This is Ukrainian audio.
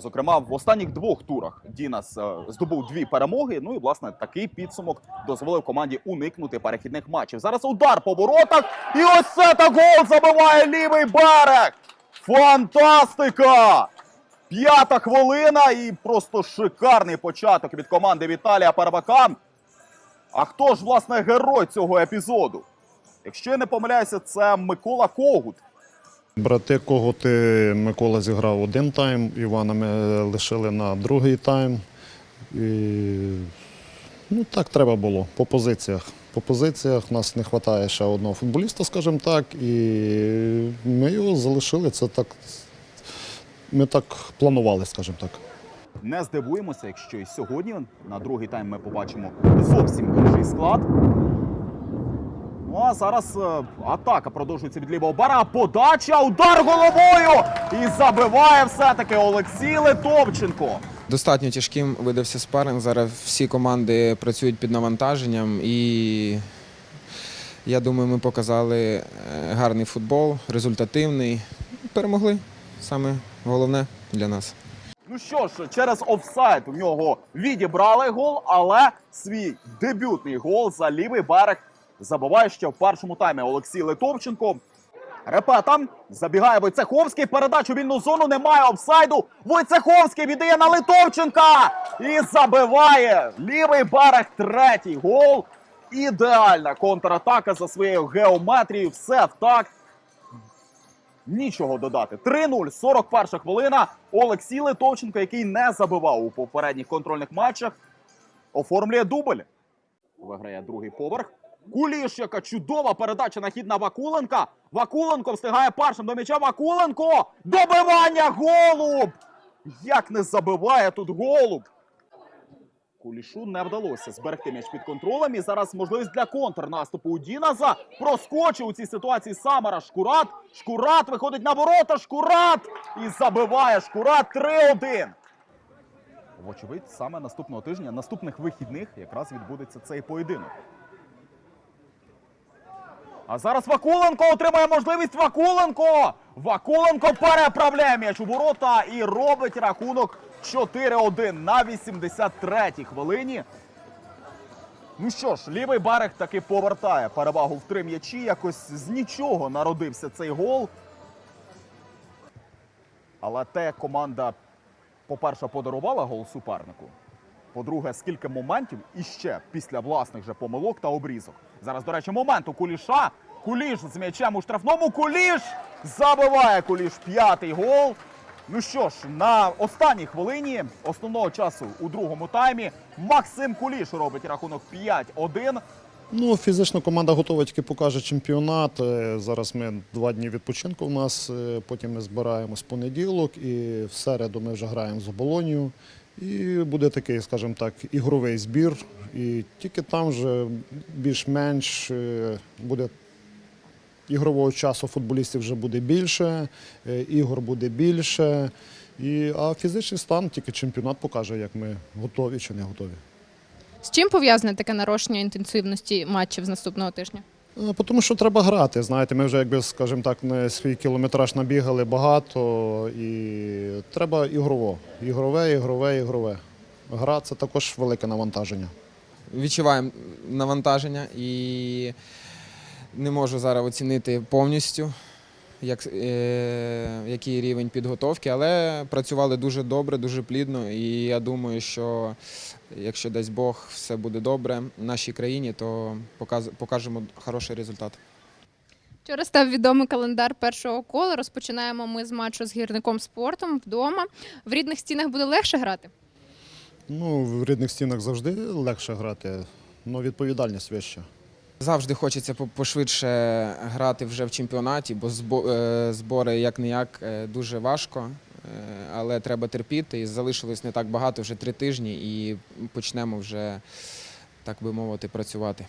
Зокрема, в останніх двох турах Дінас е, здобув дві перемоги. Ну і власне такий підсумок дозволив команді уникнути перехідних матчів. Зараз удар по воротах, і ось це та гол забиває лівий берег. Фантастика! П'ята хвилина і просто шикарний початок від команди Віталія Парабака. А хто ж власне герой цього епізоду? Якщо я не помиляюся, це Микола Когут. Брати Коготи Микола зіграв один тайм, Івана ми лишили на другий тайм. І, ну, так треба було по позиціях. По позиціях нас не вистачає ще одного футболіста, скажімо так, і ми його залишили. Це так, ми так планували, скажімо так. Не здивуємося, якщо і сьогодні на другий тайм ми побачимо зовсім інший склад. Ну зараз е, атака продовжується від лівого бара. Подача, удар головою! І забиває все-таки Олексій Литовченко. Достатньо тяжким видався спаринг. Зараз всі команди працюють під навантаженням, і я думаю, ми показали е, гарний футбол, результативний. Перемогли. Саме головне для нас. Ну що ж, через офсайд у нього відібрали гол, але свій дебютний гол за лівий берег забиває ще в першому таймі Олексій Литовченко. Репета забігає Войцеховський. Передачу вільну зону немає офсайду. Войцеховський віддає на Литовченка і забиває лівий берег. Третій гол. Ідеальна контратака за своєю геометрією. Все в. Нічого додати. 3-0, 41 хвилина. Олексій Литовченко, який не забивав у попередніх контрольних матчах, оформлює дубль. Виграє другий поверх. Куліш, яка чудова передача на хід на Вакуленка. Вакуленко встигає першим до м'яча. Вакуленко! Добивання! Голуб! Як не забиває тут голуб? Кулішу не вдалося зберегти м'яч під контролем. І зараз можливість для контрнаступу у Діназа. Проскочив у цій ситуації Самара Шкурат. Шкурат виходить на ворота. Шкурат! І забиває Шкурат 3-1. Вочевидь, саме наступного тижня, наступних вихідних, якраз відбудеться цей поєдинок. А зараз Вакуленко отримає можливість Вакуленко! Вакуленко переправляє м'яч у ворота і робить рахунок 4-1 на 83-й хвилині. Ну що ж, лівий берег таки повертає перевагу в три м'ячі. Якось з нічого народився цей гол. Але те, команда, по-перше, подарувала гол супернику. По-друге, скільки моментів іще після власних же помилок та обрізок. Зараз, до речі, момент у Куліша. Куліш з м'ячем у штрафному. Куліш забиває Куліш п'ятий гол. Ну що ж, на останній хвилині основного часу у другому таймі Максим Куліш робить рахунок 5-1. Ну, фізично команда готова, тільки покаже чемпіонат. Е, Зараз ми два дні відпочинку у нас, е, потім ми збираємось понеділок і в середу ми вже граємо з оболонію. І буде такий, скажімо так, ігровий збір. І тільки там вже більш-менш е, буде ігрового часу футболістів вже буде більше, е, ігор буде більше. І, а фізичний стан тільки чемпіонат покаже, як ми готові чи не готові. З чим пов'язане таке нарощення інтенсивності матчів з наступного тижня? Бо Тому що треба грати. Знаєте, ми вже, якби, скажімо так, не свій кілометраж набігали багато і треба ігрово. Ігрове, ігрове, ігрове. Гра це також велике навантаження. Відчуваємо навантаження і не можу зараз оцінити повністю, як, е, який рівень підготовки, але працювали дуже добре, дуже плідно. І я думаю, що якщо дасть Бог все буде добре в нашій країні, то показ, покажемо хороший результат. Вчора став відомий календар першого кола. Розпочинаємо ми з матчу з гірником спортом вдома. В рідних стінах буде легше грати. Ну, в рідних стінах завжди легше грати, але відповідальність вища. Завжди хочеться пошвидше грати вже в чемпіонаті, бо е, збори як не як дуже важко, е, але треба терпіти. І залишилось не так багато, вже три тижні, і почнемо вже, так би мовити, працювати.